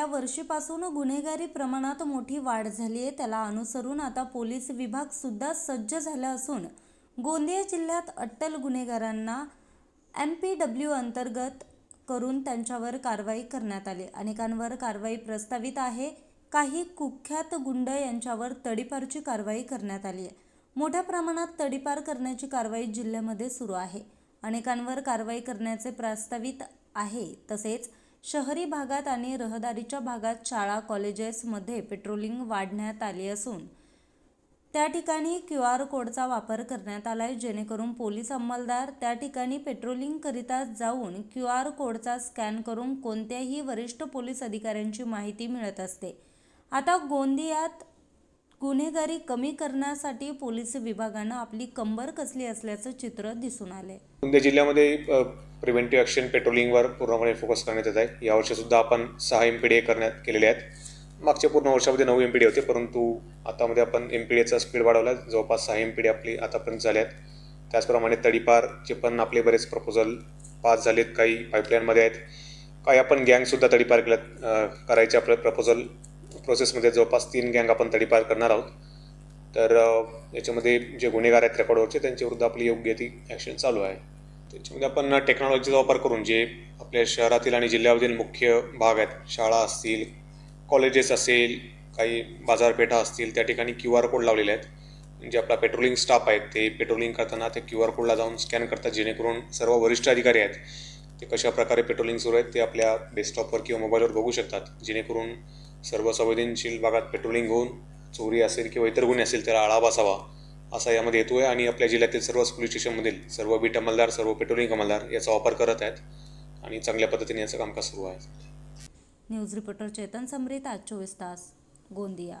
गेल्या वर्षीपासून गुन्हेगारी प्रमाणात मोठी वाढ झाली आहे त्याला अनुसरून आता पोलीस विभाग सुद्धा सज्ज झाला असून गोंदिया जिल्ह्यात अट्टल गुन्हेगारांना एम पी डब्ल्यू अंतर्गत करून त्यांच्यावर कारवाई करण्यात आली. अनेकांवर कारवाई प्रस्तावित आहे. काही कुख्यात गुंड यांच्यावर तडीपारची कारवाई करण्यात आली आहे मोठ्या प्रमाणात तडीपार करण्याची कारवाई जिल्ह्यामध्ये सुरू आहे. अनेकांवर कारवाई करण्याचे प्रस्तावित आहे तसेच शहरी भागात आणि रहदारीच्या भागात शाळा कॉलेजेसमध्ये पेट्रोलिंग वाढण्यात आली असून त्या ठिकाणी क्यू आर कोडचा वापर करण्यात आला आहे जेणेकरून पोलीस अंमलदार त्या ठिकाणी पेट्रोलिंगकरिता जाऊन क्यू आर कोडचा स्कॅन करून कोणत्याही वरिष्ठ पोलीस अधिकाऱ्यांची माहिती मिळत असते. आता गोंदियात गुन्हेगारी कमी करण्यासाठी पोलीस विभागानं आपली कंबर कसली असल्याचं चित्र दिसून आले गोंदिया जिल्ह्यामध्ये प्रिव्हेंटिव्ह ॲक्शन पेट्रोलिंगवर पूर्णपणे फोकस करण्यात येत आहे. यावर्षीसुद्धा आपण सहा एम पी डी ए करण्यात केलेले आहेत. मागच्या पूर्ण वर्षामध्ये नऊ एम पी डी होते परंतु आतामध्ये आपण एम पी डीचा स्पीड वाढवला. आहे. जवळपास सहा एम पी डी आपली आतापर्यंत झाले आहेत. त्याचप्रमाणे तडीपारचे पण आपले बरेच प्रपोजल पास झालेत. काही पाईपलाईनमध्ये आहेत. काही आपण गँगसुद्धा तडीपार केल्यात करायचे आपलं प्रपोजल प्रोसेसमध्ये जवळपास तीन गँग आपण तडीपार करणार आहोत. तर याच्यामध्ये जे गुन्हेगार आहेत रेकॉर्डवरचे त्यांच्याविरुद्ध आपली योग्य ती ॲक्शन चालू आहे. त्याच्यामध्ये आपण टेक्नॉलॉजीचा वापर करून जे आपल्या शहरातील आणि जिल्ह्यामधील मुख्य भाग आहेत शाळा असतील कॉलेजेस असेल काही बाजारपेठा असतील त्या ठिकाणी क्यू आर कोड लावलेले आहेत. जे आपला पेट्रोलिंग स्टाफ आहेत ते पेट्रोलिंग करताना ते क्यू आर कोडला जाऊन स्कॅन करतात जेणेकरून सर्व वरिष्ठ अधिकारी आहेत ते कशा प्रकारे पेट्रोलिंग सुरू आहेत ते आपल्या डेस्कटॉपवर किंवा मोबाईलवर बघू शकतात. जेणेकरून सर्व संवेदनशील भागात पेट्रोलिंग होऊन चोरी असेल किंवा इतर गुन्हे असेल त्याला आळा बसावा असा यामध्ये हेतू आहे. आणि आपल्या जिल्ह्यातील सर्वच पोलीस स्टेशनमधील सर्व बीट अंमलदार सर्व पेट्रोलिंग अंमलदार याचा वापर करत आहेत आणि चांगल्या पद्धतीने याचं कामकाज सुरू आहे. न्यूज रिपोर्टर चेतन समृत आज चोवीस तास गोंदिया.